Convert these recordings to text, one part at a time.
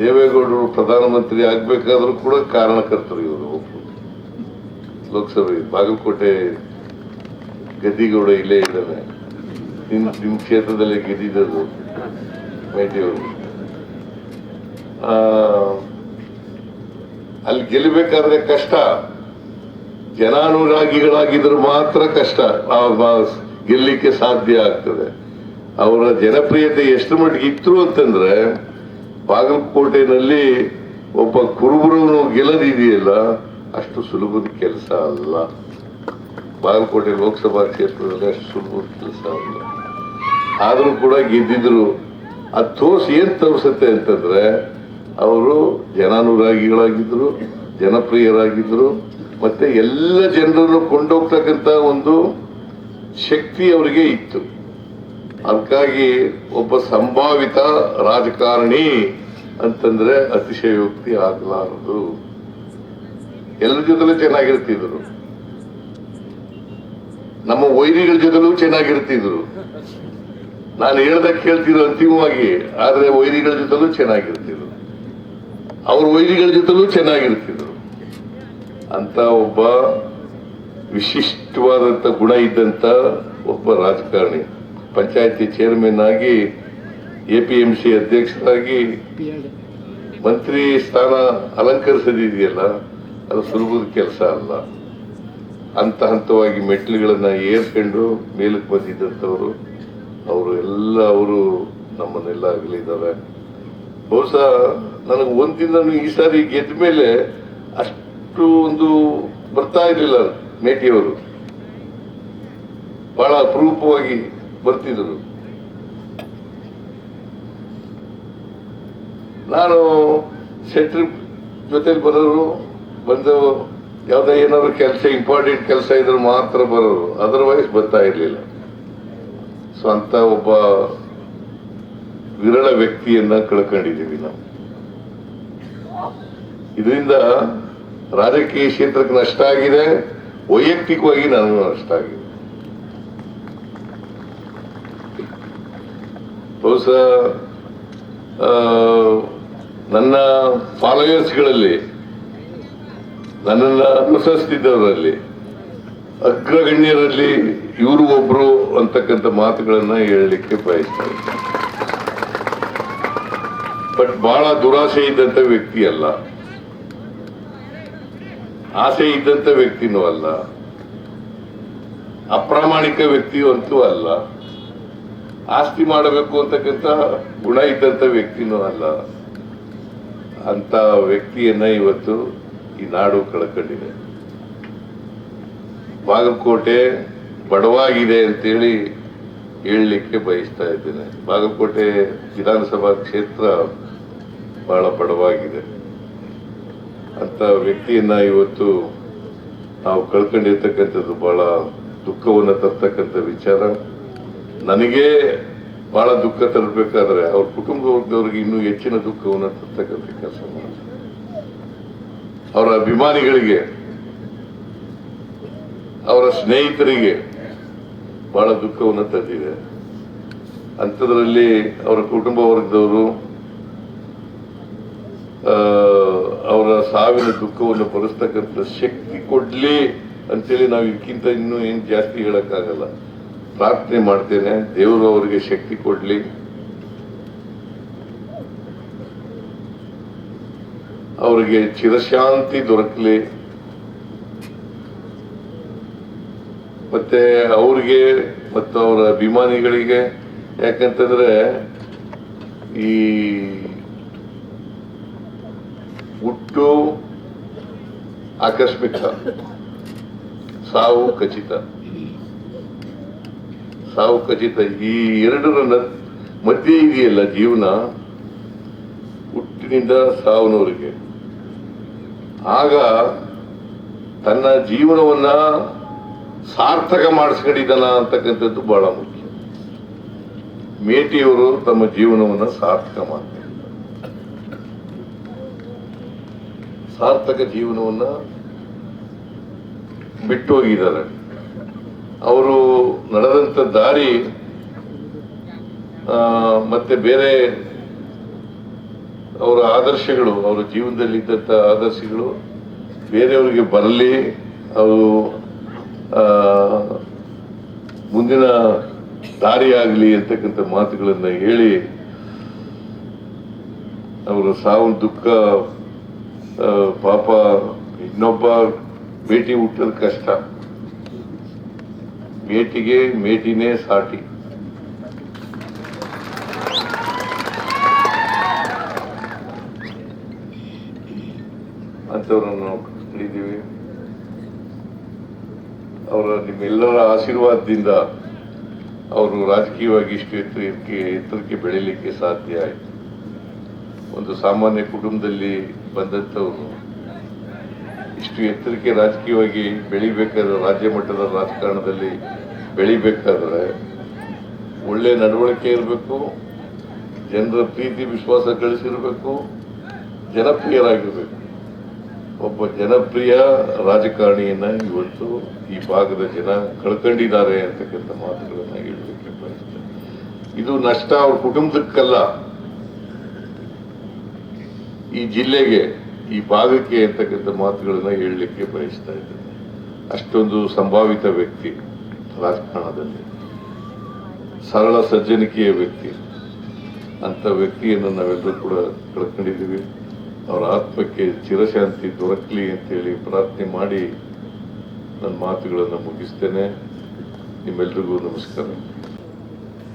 ದೇವೇಗೌಡರು ಪ್ರಧಾನಮಂತ್ರಿ ಆಗ್ಬೇಕಾದ್ರೂ ಕೂಡ ಕಾರಣಕರ್ತರು ಇವರು. ಲೋಕಸಭೆ, ಬಾಗಲಕೋಟೆ ಗದ್ದಿಗೌಡ ಇಲ್ಲೇ ಇದ್ದಾನೆ. ನಿಮ್ ನಿಮ್ ಕ್ಷೇತ್ರದಲ್ಲಿ ಗೆದ್ದಿದ್ದದು ಮೇಟಿಯವರು ಅಲ್ಲಿ ಗೆಲ್ಲಬೇಕಾದ್ರೆ ಕಷ್ಟ. ಜನಾನುರಾಗಿಗಳಾಗಿದ್ರೆ ಮಾತ್ರ ಕಷ್ಟ. ಗೆಲ್ಲಿಕ್ಕೆ ಸಾಧ್ಯ ಆಗ್ತದೆ. ಅವರ ಜನಪ್ರಿಯತೆ ಎಷ್ಟು ಮಟ್ಟಿಗೆ ಇತ್ತು ಅಂತಂದ್ರೆ ಬಾಗಲಕೋಟೆನಲ್ಲಿ ಒಬ್ಬ ಕುರುಬರು ಗೆಲ್ಲದಿದೆಯಲ್ಲ, ಅಷ್ಟು ಸುಲಭದ ಕೆಲಸ ಅಲ್ಲ. ಬಾಗಲಕೋಟೆ ಲೋಕಸಭಾ ಕ್ಷೇತ್ರದಲ್ಲಿ ಅಷ್ಟು ಸುಲಭದ ಕೆಲಸ ಅಲ್ಲ. ಆದರೂ ಕೂಡ ಗೆದ್ದಿದ್ರು. ಆ ತೋರಿಸಿ ಏನ್ ತೋರಿಸುತ್ತೆ ಅಂತಂದ್ರೆ, ಅವರು ಜನಾನುರಾಗಿಗಳಾಗಿದ್ರು, ಜನಪ್ರಿಯರಾಗಿದ್ರು, ಮತ್ತೆ ಎಲ್ಲ ಜನರನ್ನು ಕೊಂಡೋಗ್ತಕ್ಕಂತ ಒಂದು ಶಕ್ತಿ ಅವರಿಗೆ ಇತ್ತು. ಅದಕ್ಕಾಗಿ ಒಬ್ಬ ಸಂಭಾವಿತ ರಾಜಕಾರಣಿ ಅಂತಂದ್ರೆ ಅತಿಶಯೋಕ್ತಿ ಆಗಲಾರದು ಎಲ್ಲರ ಜೊತೆಲೂ ಚೆನ್ನಾಗಿರ್ತಿದ್ರು. ನಮ್ಮ ವೈರಿಗಳ ಜೊತೆಲೂ ಚೆನ್ನಾಗಿರ್ತಿದ್ರು. ನಾನು ಹೇಳ್ದಾಗ ಕೇಳ್ತಿದ್ರು ಅಂತಿಮವಾಗಿ, ಆದ್ರೆ ವೈರಿಗಳ ಜೊತೆಲೂ ಚೆನ್ನಾಗಿರ್ತಿದ್ರು. ಅವ್ರ ವೈರಿಗಳ ಜೊತೆಲೂ ಚೆನ್ನಾಗಿರ್ತಿದ್ರು. ಅಂತ ಒಬ್ಬ ವಿಶಿಷ್ಟವಾದಂತ ಗುಣ ಇದ್ದಂತ ಒಬ್ಬ ರಾಜಕಾರಣಿ, ಪಂಚಾಯತಿ ಚೇರ್ಮನ್ ಆಗಿ ಎಪಿಎಂಸಿ ಅಧ್ಯಕ್ಷರಾಗಿ ಮಂತ್ರಿ ಸ್ಥಾನ ಅಲಂಕರಿಸದಿದೆಯಲ್ಲ, ಅದು ಸುಲಭದ ಕೆಲಸ ಅಲ್ಲ. ಹಂತ ಹಂತವಾಗಿ ಮೆಟ್ಲುಗಳನ್ನ ಏರ್ಕೊಂಡು ಮೇಲಕ್ಕೆ ಬಂದಿದ್ದಂಥವರು, ಅವರು ಎಲ್ಲ, ಅವರು ನಮ್ಮನ್ನೆಲ್ಲ ಆಗಲಿದ್ದಾರೆ ಬಹುಶಃ ನನಗೆ ಒಂದಿನ ಈ ಸಾರಿ ಗೆದ್ದ ಮೇಲೆ ಅಷ್ಟು ಒಂದು ಬರ್ತಾ ಇರಲಿಲ್ಲ ಮೇಟಿಯವರು. ಬಹಳ ಅಪರೂಪವಾಗಿ ಬರ್ತಿದ್ರು. ನಾನು ಸೆಟ್ರಿ ಜೊತೆಲಿ ಬರೋರು ಬಂದು ಯಾವುದೇ ಏನಾದ್ರು ಕೆಲಸ ಇಂಪಾರ್ಟೆಂಟ್ ಕೆಲಸ ಇದ್ರೆ ಮಾತ್ರ ಬರೋರು. ಅದರ್ವೈಸ್ ಬರ್ತಾ ಇರಲಿಲ್ಲ. ಸೊ ಅಂತ ಒಬ್ಬ ವಿರಳ ವ್ಯಕ್ತಿಯನ್ನ ಕಳ್ಕೊಂಡಿದ್ದೀವಿ ನಾವು. ಇದರಿಂದ ರಾಜಕೀಯ ಕ್ಷೇತ್ರಕ್ಕೆ ನಷ್ಟ ಆಗಿದೆ. ವೈಯಕ್ತಿಕವಾಗಿ ನನಗೂ ನಷ್ಟ ಆಗಿದೆ. ಬಹುಶಃ ನನ್ನ ಫಾಲೋಯರ್ಸ್ಗಳಲ್ಲಿ ನನ್ನನ್ನು ಅನುಸರಿಸ್ತಿದ್ದವರಲ್ಲಿ ಅಗ್ರಗಣ್ಯರಲ್ಲಿ ಇವರು ಒಬ್ರು ಅಂತಕ್ಕಂಥ ಮಾತುಗಳನ್ನು ಹೇಳಲಿಕ್ಕೆ ಬಯಸ್ತಾರೆ ಬಟ್ ಬಹಳ ದುರಾಸೆ ಇದ್ದಂಥ ವ್ಯಕ್ತಿ ಅಲ್ಲ. ಆಸೆ ಇದ್ದಂಥ ವ್ಯಕ್ತಿನೂ ಅಲ್ಲ. ಅಪ್ರಾಮಾಣಿಕ ವ್ಯಕ್ತಿಯೂ ಅಂತೂ ಅಲ್ಲ. ಆಸ್ತಿ ಮಾಡಬೇಕು ಅಂತಕ್ಕಂಥ ಗುಣ ಇದ್ದಂಥ ವ್ಯಕ್ತಿನೂ ಅಲ್ಲ. ಅಂತ ವ್ಯಕ್ತಿಯನ್ನ ಇವತ್ತು ಈ ನಾಡು ಕಳ್ಕೊಂಡಿದೆ. ಬಾಗಲಕೋಟೆ ಬಡವಾಗಿದೆ ಅಂತೇಳಿ ಹೇಳಲಿಕ್ಕೆ ಬಯಸ್ತಾ ಇದ್ದೇನೆ. ಬಾಗಲಕೋಟೆ ವಿಧಾನಸಭಾ ಕ್ಷೇತ್ರ ಬಹಳ ಬಡವಾಗಿದೆ. ಅಂತ ವ್ಯಕ್ತಿಯನ್ನ ಇವತ್ತು ನಾವು ಕಳ್ಕೊಂಡಿರ್ತಕ್ಕಂಥದ್ದು ಬಹಳ ದುಃಖವನ್ನು ತರ್ತಕ್ಕಂಥ ವಿಚಾರ. ನನಗೆ ಬಹಳ ದುಃಖ ತರಬೇಕಾದ್ರೆ ಅವ್ರ ಕುಟುಂಬ ವರ್ಗದವ್ರಿಗೆ ಇನ್ನೂ ಹೆಚ್ಚಿನ ದುಃಖವನ್ನು ತರ್ತಕ್ಕಂಥ ಕೆಲಸ ಮಾಡ್ತಾರೆ. ಅವರ ಅಭಿಮಾನಿಗಳಿಗೆ, ಅವರ ಸ್ನೇಹಿತರಿಗೆ ಬಹಳ ದುಃಖವನ್ನು ತಂದಿದೆ. ಅಂಥದ್ರಲ್ಲಿ ಅವರ ಕುಟುಂಬ ವರ್ಗದವರು ಅವರ ಸಾವಿನ ದುಃಖವನ್ನು ಭರಿಸ್ತಕ್ಕಂಥ ಶಕ್ತಿ ಕೊಡ್ಲಿ ಅಂತೇಳಿ ನಾವು ಇದಕ್ಕಿಂತ ಇನ್ನೂ ಏನು ಜಾಸ್ತಿ ಹೇಳಕ್ಕಾಗಲ್ಲ. ಪ್ರಾರ್ಥನೆ ಮಾಡ್ತೇನೆ, ದೇವರು ಅವರಿಗೆ ಶಕ್ತಿ ಕೊಡಲಿ. ಅವರಿಗೆ ಚಿರಶಾಂತಿ ದೊರಕಲಿ. ಮತ್ತೆ ಅವ್ರಿಗೆ ಮತ್ತು ಅವರ ಅಭಿಮಾನಿಗಳಿಗೆ, ಯಾಕಂತಂದ್ರೆ ಈ ಹುಟ್ಟು ಆಕಸ್ಮಿಕ, ಸಾವು ಖಚಿತ. ಸಾವು ಖಚಿತ ಈ ಎರಡರ ಮಧ್ಯೆ ಇದೆಯಲ್ಲ ಜೀವನ? ಹುಟ್ಟಿನಿಂದ ಸಾವನವರೆಗೆ ಆಗ ತನ್ನ ಜೀವನವನ್ನ ಸಾರ್ಥಕ ಮಾಡಿಸ್ಕೊಂಡಿದ್ದಾನ ಅಂತಕ್ಕಂಥದ್ದು ಬಹಳ ಮುಖ್ಯ. ಮೇಟಿಯವರು ತಮ್ಮ ಜೀವನವನ್ನ ಸಾರ್ಥಕ ಮಾಡ್ತಾರೆ. ಸಾರ್ಥಕ ಜೀವನವನ್ನ ಬಿಟ್ಟು ಹೋಗಿದ್ದಾರೆ ಅವರು ನಡೆದಂತ ದಾರಿ ಮತ್ತೆ ಬೇರೆ ಅವರ ಆದರ್ಶಗಳು, ಅವರ ಜೀವನದಲ್ಲಿ ಇದ್ದಂಥ ಆದರ್ಶಗಳು, ಬೇರೆಯವರಿಗೆ ಬರಲಿ ಅವರು ಮುಂದಿನ ದಾರಿಯಾಗಲಿ ಅಂತಕ್ಕಂಥ ಮಾತುಗಳನ್ನು ಹೇಳಿ, ಅವರ ಸಾವು, ದುಃಖ ಪಾಪ, ಇನ್ನೊಬ್ಬ ಭೇಟಿ ಹುಟ್ಟೋದು ಕಷ್ಟ. ಮೇಟಿಗೆ ಮೇಟಿನೇ ಸಾಟಿ. ಅಂಥವ್ರನ್ನು ನಾವು ಕಂಡಿದ್ದೀವಿ. ಅವರ ನಿಮ್ಮೆಲ್ಲರ ಆಶೀರ್ವಾದದಿಂದ ಅವರು ರಾಜಕೀಯವಾಗಿ ಇಷ್ಟು ಎತ್ತರಕ್ಕೆ ಎತ್ತರಕ್ಕೆ ಬೆಳೀಲಿಕ್ಕೆ ಸಾಧ್ಯ ಆಯಿತು. ಒಂದು ಸಾಮಾನ್ಯ ಕುಟುಂಬದಲ್ಲಿ ಬಂದಂಥವರು ಇಷ್ಟು ಎತ್ತರಕ್ಕೆ ರಾಜಕೀಯವಾಗಿ ಬೆಳಿಬೇಕಾದ ರಾಜ್ಯ ಮಟ್ಟದ ರಾಜಕಾರಣದಲ್ಲಿ ಬೆಳಿಬೇಕಾದ್ರೆ ಒಳ್ಳೆ ನಡವಳಿಕೆ ಇರಬೇಕು, ಜನರ ಪ್ರೀತಿ, ವಿಶ್ವಾಸ ಗಳಿಸಿರಬೇಕು, ಜನಪ್ರಿಯರಾಗಿರಬೇಕು. ಒಬ್ಬ ಜನಪ್ರಿಯ ರಾಜಕಾರಣಿಯನ್ನು ಇವತ್ತು ಈ ಭಾಗದ ಜನ ಕಳ್ಕೊಂಡಿದ್ದಾರೆ ಅಂತಕ್ಕಂಥ ಮಾತುಗಳನ್ನು ಹೇಳಲಿಕ್ಕೆ ಬಯಸ್ತೇನೆ. ಇದು ನಷ್ಟ ಅವ್ರ ಕುಟುಂಬಕ್ಕಲ್ಲ ಈ ಜಿಲ್ಲೆಗೆ, ಈ ಭಾಗಕ್ಕೆ ಅಂತಕ್ಕಂಥ ಮಾತುಗಳನ್ನು ಹೇಳಲಿಕ್ಕೆ ಬಯಸ್ತಾ ಇದ್ದೇನೆ. ಅಷ್ಟೊಂದು ಸಂಭಾವಿತ ವ್ಯಕ್ತಿ. ರಾಜಕಾರಣದಲ್ಲಿ ಸರಳ ಸಜ್ಜನಿಕೆಯ ವ್ಯಕ್ತಿ. ಅಂತ ವ್ಯಕ್ತಿಯನ್ನು ನಾವೆಲ್ಲರೂ ಕೂಡ ಕಳ್ಕೊಂಡಿದ್ದೀವಿ. ಅವರ ಆತ್ಮಕ್ಕೆ ಚಿರಶಾಂತಿ ದೊರಕಲಿ ಅಂತೇಳಿ ಪ್ರಾರ್ಥನೆ ಮಾಡಿ ನನ್ನ ಮಾತುಗಳನ್ನು ಮುಗಿಸ್ತೇನೆ. ನಿಮ್ಮೆಲ್ರಿಗೂ ನಮಸ್ಕಾರ.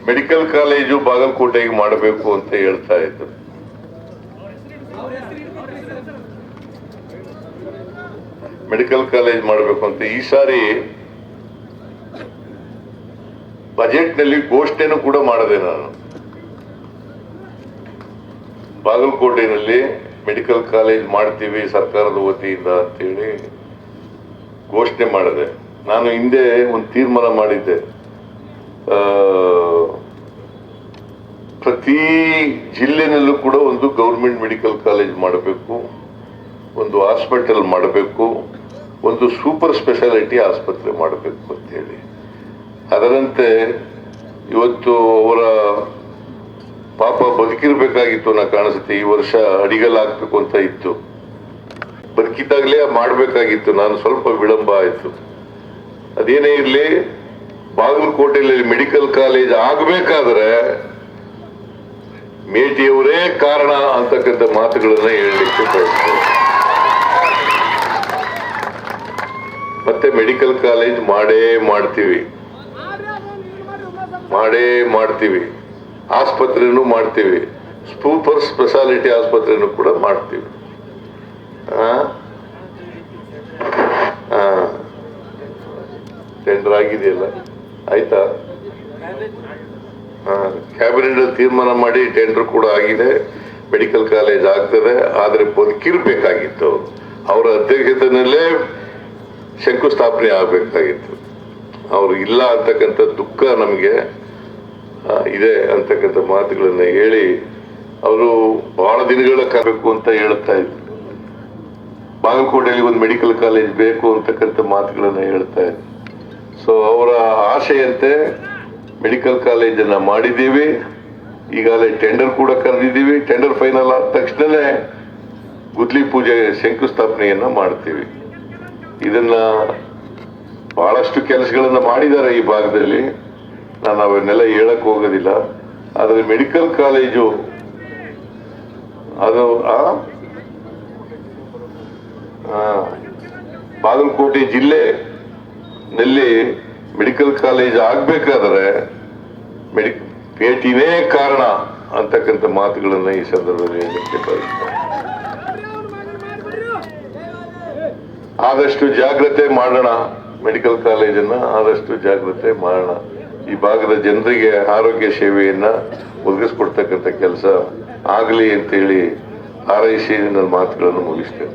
ಮೆಡಿಕಲ್ ಕಾಲೇಜು ಬಾಗಲಕೋಟೆಗೆ ಮಾಡಬೇಕು ಅಂತ ಹೇಳ್ತಾ ಇದ್ದರು ಮೆಡಿಕಲ್ ಕಾಲೇಜ್ ಮಾಡಬೇಕು ಅಂತ ಈ ಸಾರಿ ಬಜೆಟ್ನಲ್ಲಿ ಘೋಷಣೆನೂ ಕೂಡ ಮಾಡದೆ ನಾನು. ಬಾಗಲಕೋಟೆನಲ್ಲಿ ಮೆಡಿಕಲ್ ಕಾಲೇಜ್ ಮಾಡ್ತೀವಿ ಸರ್ಕಾರದ ವತಿಯಿಂದ ಅಂತೇಳಿ ಘೋಷಣೆ ಮಾಡಿದೆ. ನಾನು ಹಿಂದೆ ಒಂದು ತೀರ್ಮಾನ ಮಾಡಿದ್ದೆ. ಪ್ರತಿ ಜಿಲ್ಲೆನಲ್ಲೂ ಕೂಡ ಒಂದು ಗೌರ್ಮೆಂಟ್ ಮೆಡಿಕಲ್ ಕಾಲೇಜ್ ಮಾಡಬೇಕು, ಒಂದು ಹಾಸ್ಪಿಟಲ್ ಮಾಡಬೇಕು, ಒಂದು ಸೂಪರ್ ಸ್ಪೆಷಾಲಿಟಿ ಆಸ್ಪತ್ರೆ ಮಾಡಬೇಕು ಅಂತ ಹೇಳಿ ಅದರಂತೆ ಇವತ್ತು ಅವರ ಪಾಪ ಬದುಕಿರ್ಬೇಕಾಗಿತ್ತು ನಾ ಕಾಣಿಸುತ್ತೆ ಈ ವರ್ಷ ಅಡಿಗಲಾಗಬೇಕು ಅಂತ ಇತ್ತು. ಬದುಕಿದ್ದಾಗಲೇ ಮಾಡಬೇಕಾಗಿತ್ತು. ನಾನು ಸ್ವಲ್ಪ ವಿಳಂಬ ಆಯಿತು. ಅದೇನೇ ಇರಲಿ, ಬಾಗಲಕೋಟೆಯಲ್ಲಿ ಮೆಡಿಕಲ್ ಕಾಲೇಜ್ ಆಗಬೇಕಾದ್ರೆ ಮೇಟಿಯವರೇ ಕಾರಣ ಅಂತಕ್ಕಂಥ ಮಾತುಗಳನ್ನು ಹೇಳಲಿಕ್ಕೆ ಬಯಸ್ತೇನೆ. ಮತ್ತೆ ಮೆಡಿಕಲ್ ಕಾಲೇಜ್ ಮಾಡೇ ಮಾಡ್ತೀವಿ. ಮಾಡೇ ಮಾಡ್ತೀವಿ. ಆಸ್ಪತ್ರೆನೂ ಮಾಡ್ತೀವಿ. ಸೂಪರ್ ಸ್ಪೆಷಾಲಿಟಿ ಆಸ್ಪತ್ರೆನೂ ಕೂಡ ಮಾಡ್ತೀವಿ. ಟೆಂಡರ್ ಆಗಿದೆಯಲ್ಲ? ಆಯ್ತಾ? ಕ್ಯಾಬಿನೆಟ್ ತೀರ್ಮಾನ ಮಾಡಿ ಟೆಂಡರ್ ಕೂಡ ಆಗಿದೆ. ಮೆಡಿಕಲ್ ಕಾಲೇಜ್ ಆಗ್ತದೆ. ಆದರೆ ಬದುಕಿರ್ಬೇಕಾಗಿತ್ತು. ಅವರ ಅಧ್ಯಕ್ಷತೆಯಲ್ಲೇ ಶಂಕುಸ್ಥಾಪನೆ ಆಗಬೇಕಾಗಿತ್ತು. ಅವರು ಇಲ್ಲ ಅಂತಕ್ಕಂಥ ದುಃಖ ನಮಗೆ ಇದೆ ಅಂತಕ್ಕಂಥ ಮಾತುಗಳನ್ನ ಹೇಳಿ ಅವರು ಬಹಳ ದಿನಗಳ ಕಾಬೇಕು ಅಂತ ಹೇಳ್ತಾ ಇದ್ರು. ಬಾಗಲಕೋಟೆಯಲ್ಲಿ ಒಂದು ಮೆಡಿಕಲ್ ಕಾಲೇಜ್ ಬೇಕು ಅಂತಕ್ಕಂಥ ಮಾತುಗಳನ್ನ ಹೇಳ್ತಾ ಇದ್ರು. ಸೊ ಅವರ ಆಶೆಯಂತೆ ಮೆಡಿಕಲ್ ಕಾಲೇಜನ್ನ ಮಾಡಿದ್ದೀವಿ. ಈಗಾಗಲೇ ಟೆಂಡರ್ ಕೂಡ ಕರೆದಿದ್ದೀವಿ. ಟೆಂಡರ್ ಫೈನಲ್ ಆದ ತಕ್ಷಣನೇ ಗುದ್ಲಿ ಪೂಜೆ ಶಂಕುಸ್ಥಾಪನೆಯನ್ನ ಮಾಡ್ತೀವಿ. ಇದನ್ನ ಬಹಳಷ್ಟು ಕೆಲಸಗಳನ್ನು ಮಾಡಿದ್ದಾರೆ ಈ ಭಾಗದಲ್ಲಿ. ನಾನು ಅವನ್ನೆಲ್ಲ ಹೇಳಕ್ ಹೋಗೋದಿಲ್ಲ. ಆದರೆ ಮೆಡಿಕಲ್ ಕಾಲೇಜು, ಅದು ಬಾಗಲಕೋಟೆ ಜಿಲ್ಲೆ ನಲ್ಲಿ ಮೆಡಿಕಲ್ ಕಾಲೇಜ್ ಆಗ್ಬೇಕಾದ್ರೆ ಮೆಡಿ ಭೇಟಿನೇ ಕಾರಣ ಅಂತಕ್ಕಂಥ ಮಾತುಗಳನ್ನು ಈ ಸಂದರ್ಭದಲ್ಲಿ ಹೇಳಲಿಕ್ಕೆ ಆದಷ್ಟು ಜಾಗ್ರತೆ ಮಾಡೋಣ. ಮೆಡಿಕಲ್ ಕಾಲೇಜನ್ನ ಆದಷ್ಟು ಜಾಗ್ರತೆ ಮಾಡೋಣ ಈ ಭಾಗದ ಜನರಿಗೆ ಆರೋಗ್ಯ ಸೇವೆಯನ್ನ ಒದಗಿಸ್ಕೊಡ್ತಕ್ಕಂಥ ಕೆಲಸ ಆಗಲಿ ಅಂತೇಳಿ ಹಾರೈಸಿ ನನ್ನ ಮಾತುಗಳನ್ನು ಮುಗಿಸ್ತೇನೆ.